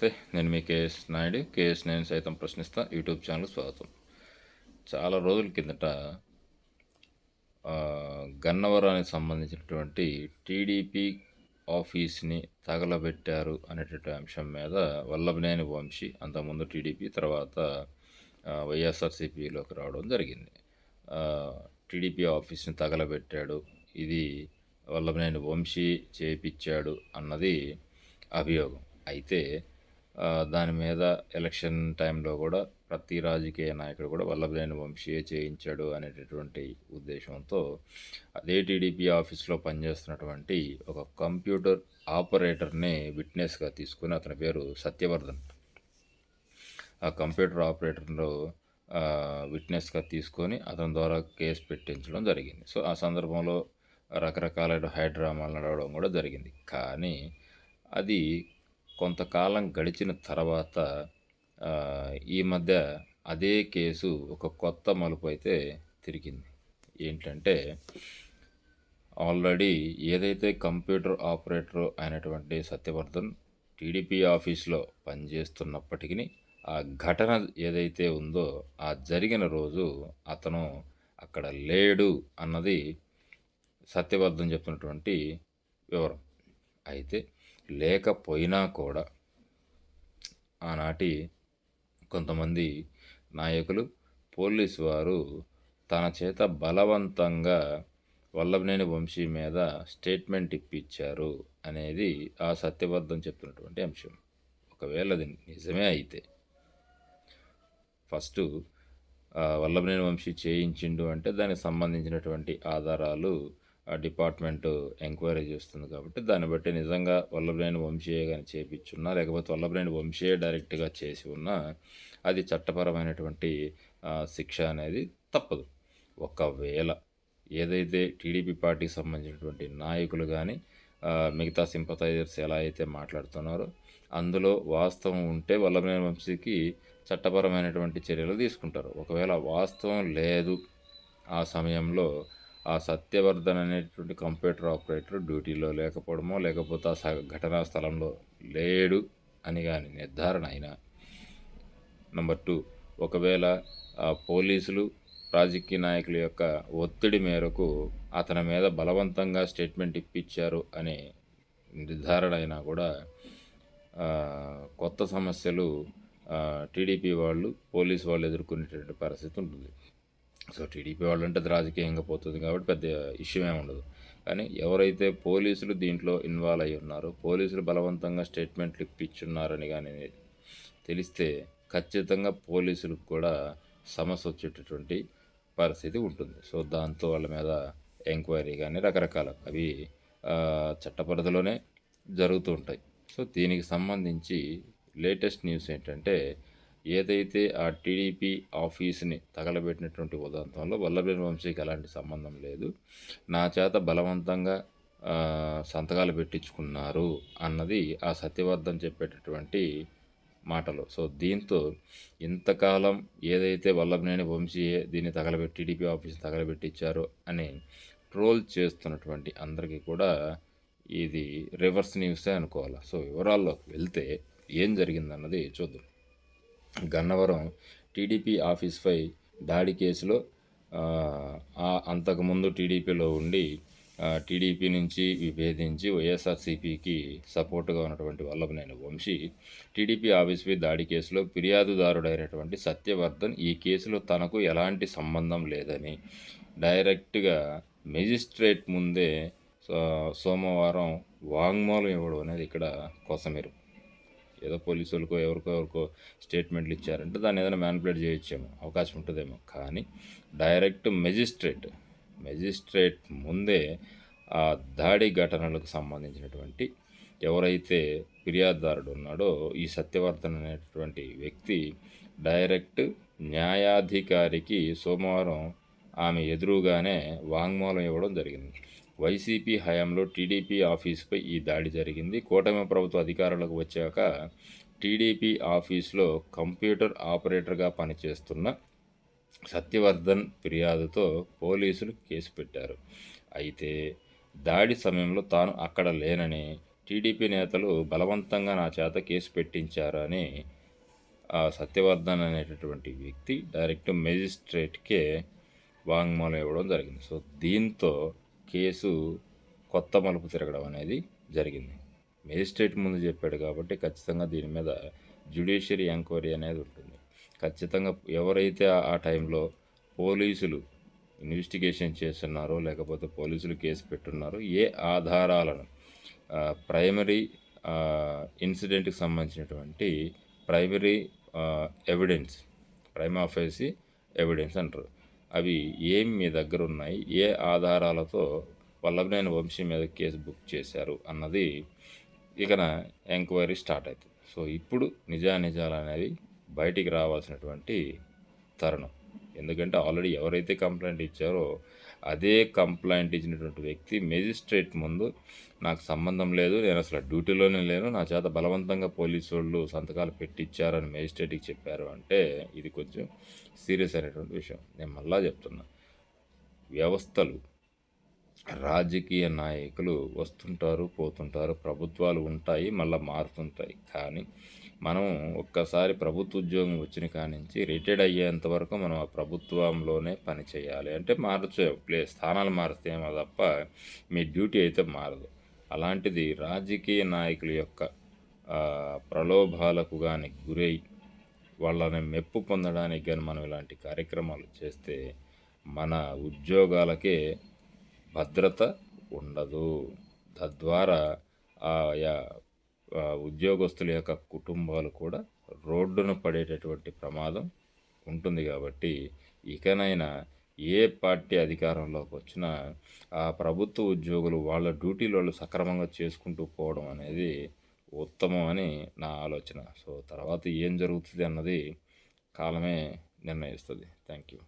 నమస్తే నేను మీ KS Naidu. KS నేను సైతం ప్రశ్నిస్తా. యూట్యూబ్ ఛానల్ స్వాగతం. చాలా రోజుల కిందట గన్నవరానికి సంబంధించినటువంటి టీడీపీ ఆఫీస్ని తగలబెట్టారు అనేటటువంటి అంశం మీద వల్లభనేని వంశీ అంతకుముందు టీడీపీ తర్వాత వైఎస్ఆర్సీపీలోకి రావడం జరిగింది. టీడీపీ ఆఫీస్ని తగలబెట్టాడు. ఇది వల్లభనేని వంశీ చేపించాడు అన్నది అభియోగం. అయితే దాని మీద ఎలక్షన్ టైంలో కూడా ప్రతి రాజకీయ నాయకుడు కూడా వల్లభనేని వంశీయే చేయించాడు అనేటటువంటి ఉద్దేశంతో అదే టీడీపీ ఆఫీస్లో పనిచేస్తున్నటువంటి ఒక కంప్యూటర్ ఆపరేటర్ని విట్నెస్గా తీసుకుని అతని పేరు సత్యవర్ధన్. ఆ కంప్యూటర్ ఆపరేటర్లో విట్నెస్గా తీసుకొని అతని ద్వారా కేసు పెట్టించడం జరిగింది. సో ఆ సందర్భంలో రకరకాల హైడ్రామాలు నడవడం కూడా జరిగింది. కానీ అది కొంతకాలం గడిచిన తర్వాత ఈ మధ్య అదే కేసు ఒక కొత్త మలుపు అయితే తిరిగింది. ఏంటంటే ఆల్రెడీ ఏదైతే కంప్యూటర్ ఆపరేటర్ అయినటువంటి సత్యవర్ధన్ టీడీపీ ఆఫీస్లో పనిచేస్తున్నప్పటికీ ఆ ఘటన ఏదైతే ఉందో ఆ జరిగిన రోజు అతను అక్కడ లేడు అన్నది సత్యవర్ధన్ చెప్పినటువంటి వివరం. అయితే లేకపోయినా కూడా ఆనాటి కొంతమంది నాయకులు పోలీసు వారు తన చేత బలవంతంగా వల్లభనేని వంశీ మీద స్టేట్మెంట్ ఇప్పించారు అనేది ఆ సత్యబద్ధం చెప్తున్నటువంటి అంశం. ఒకవేళ అది నిజమే అయితే ఫస్ట్ వల్లభనేని వంశీ చేయించిండు అంటే దానికి సంబంధించినటువంటి ఆధారాలు డిపార్ట్మెంట్ ఎంక్వైరీ చేస్తుంది కాబట్టి దాన్ని బట్టి నిజంగా వల్లభనేని వంశీయే కానీ చేపించున్నా లేకపోతే వల్లభనేని వంశీయే డైరెక్ట్గా చేసి ఉన్నా అది చట్టపరమైనటువంటి శిక్ష అనేది తప్పదు. ఒకవేళ ఏదైతే టీడీపీ పార్టీకి సంబంధించినటువంటి నాయకులు కానీ మిగతా సింపతైజర్స్ ఎలా అయితే మాట్లాడుతున్నారో అందులో వాస్తవం ఉంటే వల్లభనేని వంశీకి చట్టపరమైనటువంటి చర్యలు తీసుకుంటారు. ఒకవేళ వాస్తవం లేదు ఆ సమయంలో ఆ సత్యవర్ధన్ అనేటువంటి కంప్యూటర్ ఆపరేటర్ డ్యూటీలో లేకపోవడమో లేకపోతే ఆ స- ఘటనా స్థలంలో లేడు అని కానీ నిర్ధారణ అయినా. నంబర్ టూ ఒకవేళ పోలీసులు రాజకీయ నాయకుల యొక్క ఒత్తిడి మేరకు అతని మీద బలవంతంగా స్టేట్మెంట్ ఇప్పించారు అనే నిర్ధారణ అయినా కూడా కొత్త సమస్యలు టీడీపీ వాళ్ళు పోలీసు వాళ్ళు ఎదుర్కొనేటువంటి పరిస్థితి ఉంటుంది. సో టీడీపీ వాళ్ళంటే అది రాజకీయంగా పోతుంది కాబట్టి పెద్ద ఇష్యూ ఏమి ఉండదు. కానీ ఎవరైతే పోలీసులు దీంట్లో ఇన్వాల్వ్ అయి ఉన్నారో పోలీసులు బలవంతంగా స్టేట్మెంట్లు ఇప్పించున్నారని కానీ తెలిస్తే ఖచ్చితంగా పోలీసులకు కూడా సమస్య వచ్చేటటువంటి పరిస్థితి ఉంటుంది. సో దాంతో వాళ్ళ మీద ఎంక్వైరీ కానీ రకరకాల అవి చట్టపరిధిలోనే చట్ట పరిధిలోనే జరుగుతూ ఉంటాయి. సో దీనికి సంబంధించి లేటెస్ట్ న్యూస్ ఏంటంటే ఏదైతే ఆ టీడీపీ ఆఫీస్ని తగలబెట్టినటువంటి ఉదంతంలో వల్లభనేని వంశీకి ఎలాంటి సంబంధం లేదు. నా చేత బలవంతంగా సంతకాలు పెట్టించుకున్నారు అన్నది ఆ సత్యవర్ధన్ చెప్పేటటువంటి మాటలు. సో దీంతో ఇంతకాలం ఏదైతే వల్లభనేని వంశీయే దీన్ని తగలబెట్టి టీడీపీ ఆఫీస్ తగలబెట్టించారో అని ట్రోల్ చేస్తున్నటువంటి అందరికీ కూడా ఇది రివర్స్ న్యూసే అనుకోవాలి? సో వివరాల్లోకి వెళ్తే ఏం జరిగిందన్నది చూద్దాం. గన్నవరం టీడీపీ ఆఫీస్పై దాడి కేసులో అంతకుముందు టీడీపీలో ఉండి టీడీపీ నుంచి విభేదించి వైఎస్ఆర్సీపీకి సపోర్టుగా ఉన్నటువంటి వల్లభనేని వంశీ టీడీపీ ఆఫీస్పై దాడి కేసులో ఫిర్యాదుదారుడైనటువంటి సత్యవర్ధన్ ఈ కేసులో తనకు ఎలాంటి సంబంధం లేదని డైరెక్ట్గా మెజిస్ట్రేట్ ముందే సోమవారం వాంగ్మూలం ఇవ్వడం అనేది ఇక్కడ కోసమేరు. ఏదో పోలీసు వాళ్ళకో ఎవరికో ఎవరికో స్టేట్మెంట్లు ఇచ్చారంటే దాన్ని ఏదైనా మ్యానిపులేట్ చేయొచ్చేమో అవకాశం ఉంటుందేమో. కానీ డైరెక్ట్ మెజిస్ట్రేట్ మెజిస్ట్రేట్ ముందే ఆ దాడి ఘటనలకు సంబంధించినటువంటి ఎవరైతే ఫిర్యాదుదారుడు ఉన్నాడో ఈ సత్యవర్ధన్ అనేటువంటి వ్యక్తి డైరెక్ట్ న్యాయాధికారికి సోమవారం ఆమె ఎదురుగానే వాంగ్మూలం ఇవ్వడం జరిగింది. వైసీపీ హయాంలో టీడీపీ ఆఫీసుపై ఈ దాడి జరిగింది. కూటమి ప్రభుత్వ అధికారులకు వచ్చాక టీడీపీ ఆఫీసులో కంప్యూటర్ ఆపరేటర్గా పనిచేస్తున్న సత్యవర్ధన్ ఫిర్యాదుతో పోలీసులు కేసు పెట్టారు. అయితే దాడి సమయంలో తాను అక్కడ లేనని టీడీపీ నేతలు బలవంతంగా నా చేత కేసు పెట్టించారని ఆ సత్యవర్ధన్ అనేటటువంటి వ్యక్తి డైరెక్ట్ మెజిస్ట్రేట్కే వాంగ్మూలం ఇవ్వడం జరిగింది. సో దీంతో కేసు కొత్త మలుపు తిరగడం అనేది జరిగింది. మేజిస్ట్రేట్ ముందు చెప్పాడు కాబట్టి ఖచ్చితంగా దీని మీద జ్యుడిషియరీ ఎంక్వైరీ అనేది ఉంటుంది. ఖచ్చితంగా ఎవరైతే ఆ- టైంలో పోలీసులు ఇన్వెస్టిగేషన్ చేస్తున్నారో లేకపోతే పోలీసులు కేసు పెట్టున్నారో ఏ ఆధారాలను ప్రైమరీ ఇన్సిడెంట్కి సంబంధించినటువంటి primary evidence prima facie evidence అంటారు. అవి ఏం మీ దగ్గర ఉన్నాయి? ఏ ఆధారాలతో వల్లభనేని వంశీ మీద కేసు బుక్ చేశారు అన్నది ఇకన ఎంక్వైరీ స్టార్ట్ అవుతుంది. సో ఇప్పుడు నిజానిజాలు అనేవి బయటికి రావాల్సినటువంటి తరుణం. ఎందుకంటే ఆల్రెడీ ఎవరైతే కంప్లైంట్ ఇచ్చారో అదే కంప్లైంట్ ఇచ్చినటువంటి వ్యక్తి మెజిస్ట్రేట్ ముందు నాకు సంబంధం లేదు నేను అసలు డ్యూటీలోనే లేను నా చేత బలవంతంగా పోలీసు వాళ్ళు సంతకాలు పెట్టించారని మెజిస్ట్రేట్కి చెప్పారు అంటే ఇది కొంచెం సీరియస్ అయినటువంటి విషయం. నేను మళ్ళా చెప్తున్నా వ్యవస్థలు రాజకీయ నాయకులు వస్తుంటారు పోతుంటారు ప్రభుత్వాలు ఉంటాయి మళ్ళీ మారుతుంటాయి. కానీ మనం ఒక్కసారి ప్రభుత్వ ఉద్యోగం వచ్చిన కానించి రిటైర్డ్ అయ్యేంత వరకు మనం ఆ ప్రభుత్వంలోనే పని చేయాలి. అంటే మారచ్చు ప్లే స్థానాలు మారుతాయేమో తప్ప మీ డ్యూటీ అయితే మారదు. అలాంటిది రాజకీయ నాయకుల యొక్క ప్రలోభాలకు కానీ గురై వాళ్ళని మెప్పు పొందడానికి కానీ మనం ఇలాంటి కార్యక్రమాలు చేస్తే మన ఉద్యోగాలకే భద్రత ఉండదు. తద్వారా ఆయా ఉద్యోగస్తుల యొక్క కుటుంబాలు కూడా రోడ్డున పడేటటువంటి ప్రమాదం ఉంటుంది కాబట్టి ఇకనైనా ఏ పార్టీ అధికారంలోకి వచ్చినా ఆ ప్రభుత్వ ఉద్యోగులు వాళ్ళ డ్యూటీలు వాళ్ళు సక్రమంగా చేసుకుంటూ పోవడం అనేది ఉత్తమం అని నా ఆలోచన. సో తర్వాత ఏం జరుగుతుంది అన్నది కాలమే నిర్ణయిస్తుంది. Thank you